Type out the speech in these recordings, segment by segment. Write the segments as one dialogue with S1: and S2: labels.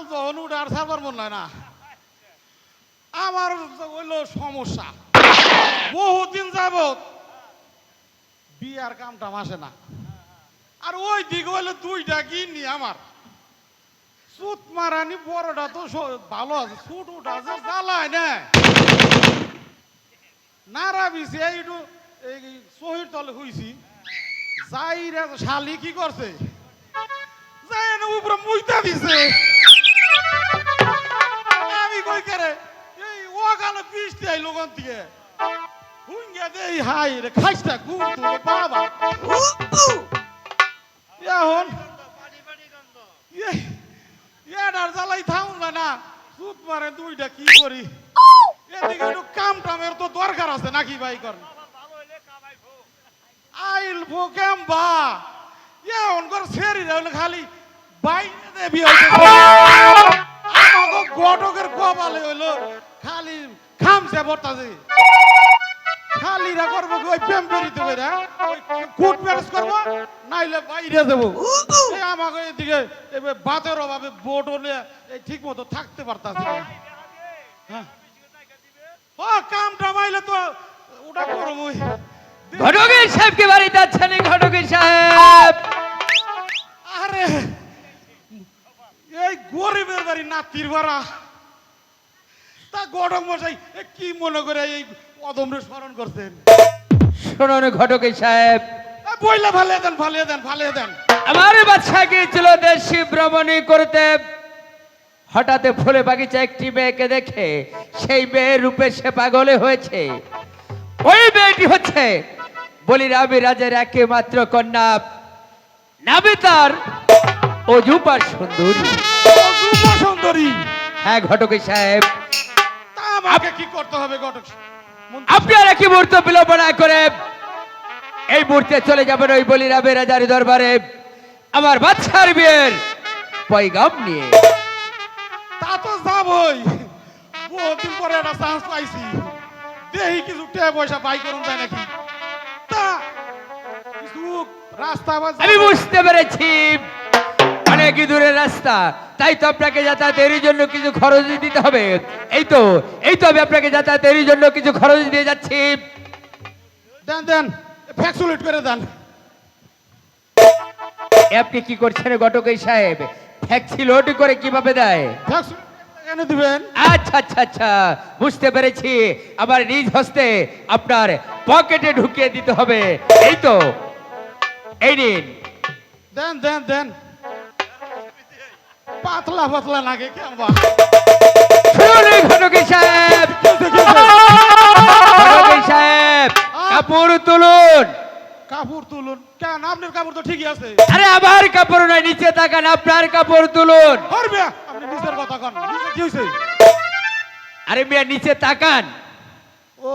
S1: আমার যখন উঠে আর ছাড়বার মনে হয় না। আমার হইল সমস্যা। বহুদিন যাব বিয়ার কামটা আসে না। আর ওই দিক হইল দুইটা কিনি আমার। সুত মারানি বড়টা তো ভালো আছে, সুট ছোটটা যে জ্বালায় না। নারা বিছে এইটু এই সহির তলে হইছি যাইরা শালি কি করছে? যাই না উপরে মুইতা দিছে। গালে বৃষ্টি আই লোকন থেকে হুঙ্গা দে এই হাই রে খাইস্তা গুম তো বাবা। এখন এটার জ্বালাই থাকুন না সুত মারে দুইটা কি করি? এদিকে একটু কাম টামের তো দরকার আছে নাকি ভাই কর? আইল ভোকেম বা এখন কর সেরি হইল খালি বাইরে দেবি হইছে গটকের কপালে হইল খালি খামছে বর্তাছে খালি করব ওই প্রেম পেরিতে কইরা ওই কুট ম্যারেজ করব নাইলে বাইরে দেবো। আমাকে এদিকে এবার বাতের অভাবে বোট হলে ঠিক মতো থাকতে পারতাছে। হ্যাঁ। ও কাম টামাইলে তো ওটা করব।
S2: ঘটকের সাহেবকে বাড়ি যাচ্ছেন ঘটকের সাহেব।
S1: এই গরিবের বাড়ি নাতির ভাড়া তা গরম মশাই কি মনে করে এই অদমরে স্মরণ করছেন?
S2: শুনুন ঘটকের সাহেব।
S1: বইলা ফালিয়ে দেন ফালিয়ে দেন ফালিয়ে দেন।
S2: আমার বাচ্চা গিয়েছিল দেশি ভ্রমণী করতে? হঠাৎ ফুলে বাগিচা একটি মেয়েকে দেখে সেই মেয়ের রূপে সে পাগলে হয়েছে। ওই মেয়েটি হচ্ছে বলি রাবি রাজের একমাত্র কন্যা নাবিতার অজুপার সুন্দরী।
S1: রূপ সুন্দরী।
S2: হ্যাঁ ঘটকের সাহেব।
S1: তা আমাকে কি করতে হবে ঘটক মন্ত্রী
S2: আপনি আর একই মুহূর্ত বিলম্ব না করে এই মুহূর্তে চলে যাবেন ওই বলি রাবে রাজার দরবারে? আমার বাচ্চার বিয়ের পয়গাম নিয়ে।
S1: তা তো যাবই। বহুদিন পরে একটা চান্স পাইছি। দেখি কিছু টে পয়সা বাই করুন যায় নাকি? তা কিছু রাস্তা
S2: আমি বুঝতে পেরেছি। দূরের রাস্তা। তাই তো আপনাকে যাতায়াতের জন্য কিছু খরচ দিতে হবে। এই তো এই তো আমি আপনাকে যাতায়াতের জন্য কিছু খরচ দিয়ে যাচ্ছি।
S1: দেন দেন ফ্যাক্সুলেট করে দেন।
S2: আপনি কি করছেন ঘটকেই সাহেব? ফ্যাক্সিলোড করে কীভাবে দেয়?
S1: ফ্যাক্সুলেট এনে দিবেন।
S2: আচ্ছা আচ্ছা আচ্ছা বুঝতে পেরেছি। আবার নিজ হস্তে আপনার পকেটে ঢুকিয়ে দিতে হবে। এই তো এই নিন।
S1: দেন দেন দেন। পাতলা পাতলা লাগে কেমন
S2: শুনুন সাহেব। ঘটকের সাহেব কাপড় তুলুন।
S1: কাপড় তুলুন। কেন? আপনার কাপড় তো ঠিকই আছে।
S2: আরে আবার কাপড় নয় নিচে তাকান আপনার কাপড় তুলুন।
S1: করবে আপনি নিজের কথা কন। কি হয়েছে
S2: আরে মিয়া নিচে তাকান।
S1: ও।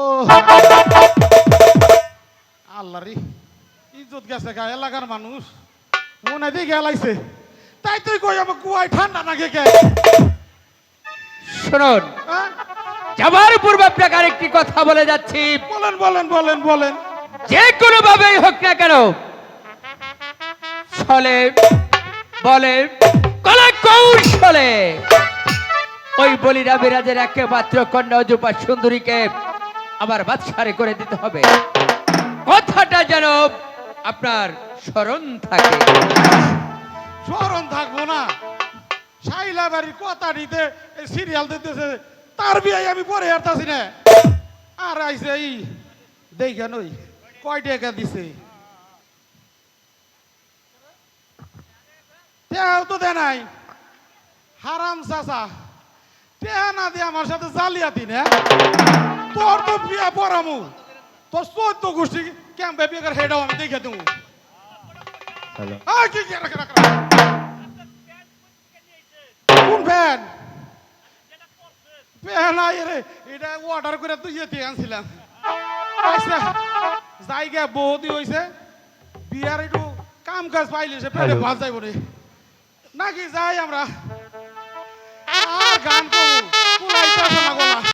S1: আল্লাহ রে ইজ্জত গেছে গা এলাকার মানুষ। মনে দিয়ে গেলাইছে তাই তুই কই আমার কুয়ায় ঠান্ডা নাকি কে
S2: শুনুন
S1: হ্যাঁ?
S2: যাবার পূর্বে আপনাকে আরেকটি কথা বলে যাচ্ছি।
S1: বলেন বলেন বলেন বলেন।
S2: যে কোনো ভাবেই হোক না কেন ছলে বলে কলে কৌশলে ওই বলিরা বিরাজের একমাত্র কন্যা অজুপা সুন্দরীকে আমার বাদশারে করে দিতে হবে। কথাটা যেন আপনার স্মরণ থাকে।
S1: না। সাইলা বাড়ির কথা এই সিরিয়াল দিতেছে। তার বিয়ে আমি পরে হারতাছি না। আর আইছে এই দেখেন ওই কয় টাকা দিছে? তেও তো দে নাই। হারাম চাচা। টেহা না দিয়ে আমার সাথে জালিয়াতি না। তোর তো বিয়া পড়ামু তোর চোদ্দ গোষ্ঠী ক্যাম্পে বিয়ে করে হেটাও আমি দেখে দেবো। কি কি রাখ রাখ রাখ। কোন ফ্যান আই রে এটা অর্ডার করে তুই ইয়েতে আনছিলাম। আচ্ছা জায়গা বহুতই হয়েছে বিয়ার একটু কাম কাজ পাইলে সে পেটে ভাত যাইব রে। নাকি যাই আমরা? গান